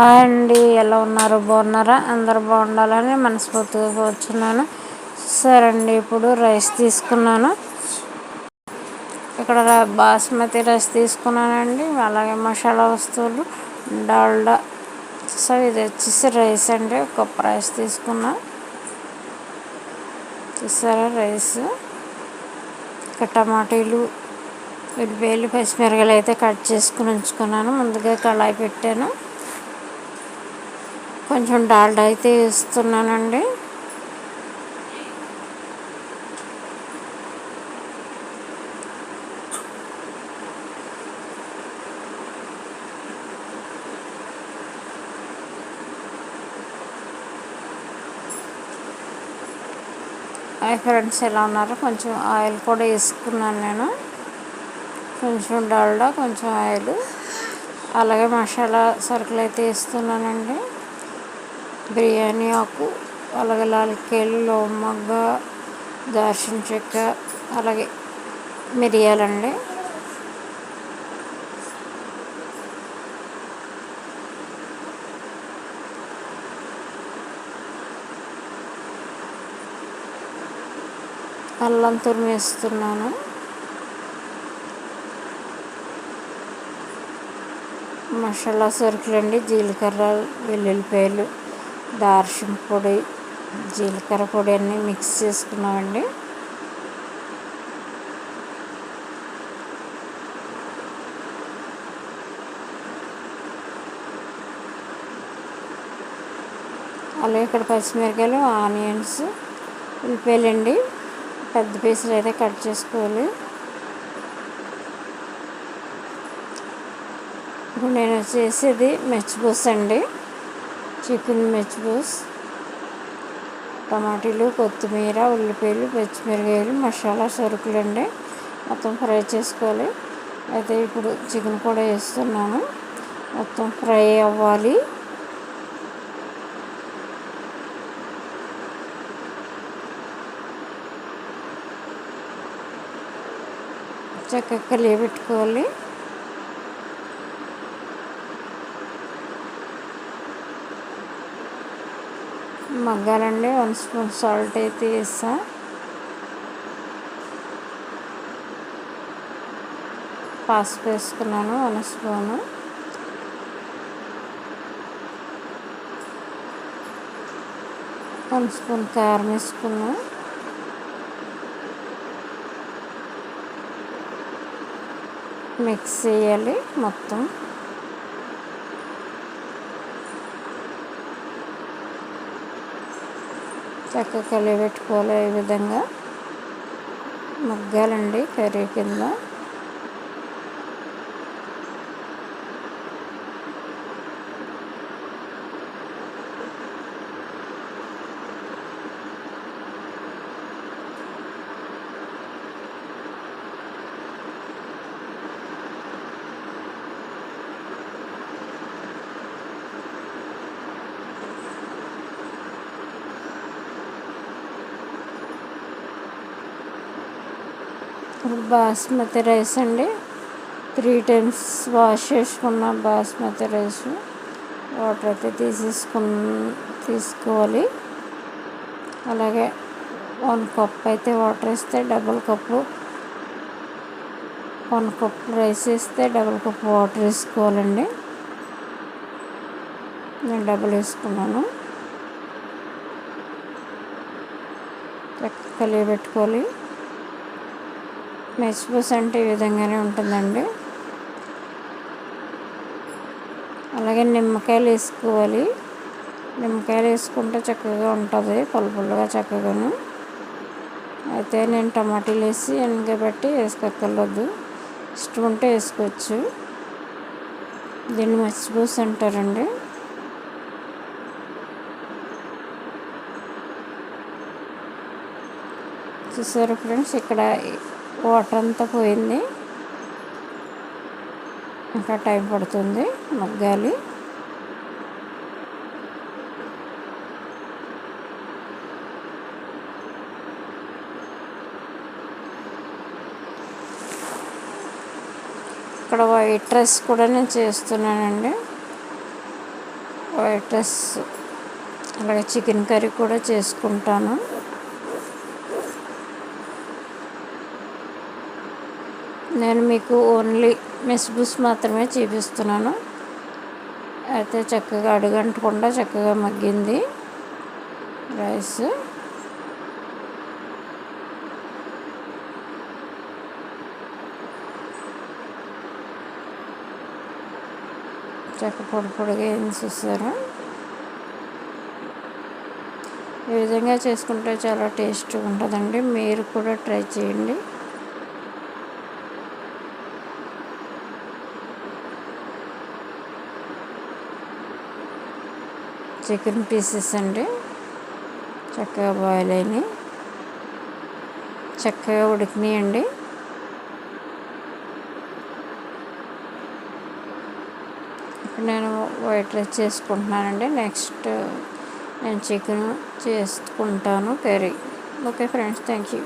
Hi అండి ఎలా ఉన్నారు? బాగున్నారా? అందరు బాగుండాలని మనస్ఫూర్తిగా కూర్చున్నాను. సరే ఇప్పుడు రైస్ తీసుకున్నాను. ఇక్కడ బాస్మతి రైస్ తీసుకున్నానండి. అలాగే మసాలా వస్తువులు డాల్డా. సో ఇది వచ్చేసి రైస్ అండి. ఒక రైస్ తీసుకున్నా. చూసారా రైస్? ఇక టమాటీలు ఉల్లిపాయలు పచ్చిమిరకాయలు అయితే కట్ చేసుకుని ఉంచుకున్నాను. ముందుగా కళాయి పెట్టాను. కొంచెం డాల్డా అయితే వేస్తున్నానండి హాయ్ ఫ్రెండ్స్ ఎలా ఉన్నారు? కొంచెం ఆయిల్ కూడా వేసుకున్నాను నేను. కొంచెం డాల్డా కొంచెం ఆయిల్. అలాగే మసాలా సరుకులు అయితే వేస్తున్నానండి. బిర్యానీ ఆకు అలాగే లాలికేలు లోమగ్గ దాల్చిన చెక్క అలాగే మిరియాలండి. అల్లం తురిమేస్తున్నాను. మసాలా సరుకులండి జీలకర్ర వెల్లుల్లిపాయలు. దార్చిన పొడి జీలకర్ర పొడి అన్నీ మిక్స్ చేసుకున్నామండి. అలాగే ఇక్కడ పచ్చిమిరకాయలు ఆనియన్స్ ఉల్లిపాయలండి. పెద్ద పీసులు అయితే కట్ చేసుకోవాలి. ఇప్పుడు నేను చేసేది మెచ్చిబూస్ అండి చికెన్ మెచ్బూస్ టమాటీలు కొత్తిమీర ఉల్లిపాయలు పచ్చిమిరకాయలు మసాలా సరుకులు అండి మొత్తం ఫ్రై చేసుకోవాలి. అయితే ఇప్పుడు చికెన్ కూడా వేస్తున్నాను. మొత్తం ఫ్రై అవ్వాలి. చక్కగా కలియబెట్టుకోవాలి. మగ్గాలండి వన్ స్పూన్ సాల్ట్ అయితే వేసా. పసుపు వేసుకున్నాను వన్ స్పూను. వన్ స్పూన్ కారం వేసుకున్నాను మిక్స్ చేయాలి మొత్తం. చక్కగా కలిపెట్టుకోవాలి ఈ విధంగా. మగ్గాలండి కర్రీ కింద. బాస్మతి రైస్ అండి. త్రీ టైమ్స్ వాష్ చేసుకున్న బాస్మతి రైస్ వాటర్ అయితే తీసేసుకు తీసుకోవాలి. అలాగే వన్ కప్ అయితే వాటర్ వేస్తే double cup one cup rice వేస్తే డబుల్ కప్ వాటర్ వేసుకోవాలండి. నేను డబుల్ వేసుకున్నాను. కలిగి పెట్టుకోవాలి మెచ్బూస్ అంటే ఈ విధంగానే ఉంటుందండి. అలాగే నిమ్మకాయలు వేసుకోవాలి. నిమ్మకాయలు వేసుకుంటే చక్కగా ఉంటుంది పుల్లపుల్లగా చక్కగాను. అయితే నేను టమాటీలు వేసి ఎనగబెట్టి వేసుకోకర్లేదు ఇష్టం ఉంటే వేసుకోవచ్చు. దీన్ని మచ్చిపూస అంటారండి. చూసారు ఫ్రెండ్స్ ఇక్కడ వాటర్ అంతా పోయింది. ఇంకా టైం పడుతుంది మగ్గాలి. ఇక్కడ వైట్ రైస్ కూడా నేను చేస్తున్నానండి. వైట్ రైస్ అలాగే చికెన్ కర్రీ కూడా చేసుకుంటాను. నేను మీకు ఓన్లీ మెస్బూస్ మాత్రమే చూపిస్తున్నాను. అయితే చక్కగా అడుగంటకుండా చక్కగా మగ్గింది. రైస్ చక్క పొడి పొడిగా ఏం చూసారు? ఈ విధంగా చేసుకుంటే చాలా టేస్ట్గా ఉంటుందండి. మీరు కూడా ట్రై చేయండి. చికెన్ పీసెస్ అండి. చక్కగా బాయిల్ అయినాయి. చక్కగా ఉడికినాయండి. ఇప్పుడు నేను వైట్ రైస్ చేసుకుంటున్నానండి. నెక్స్ట్ నేను చికెన్ చేసుకుంటాను curry. Okay friends thank you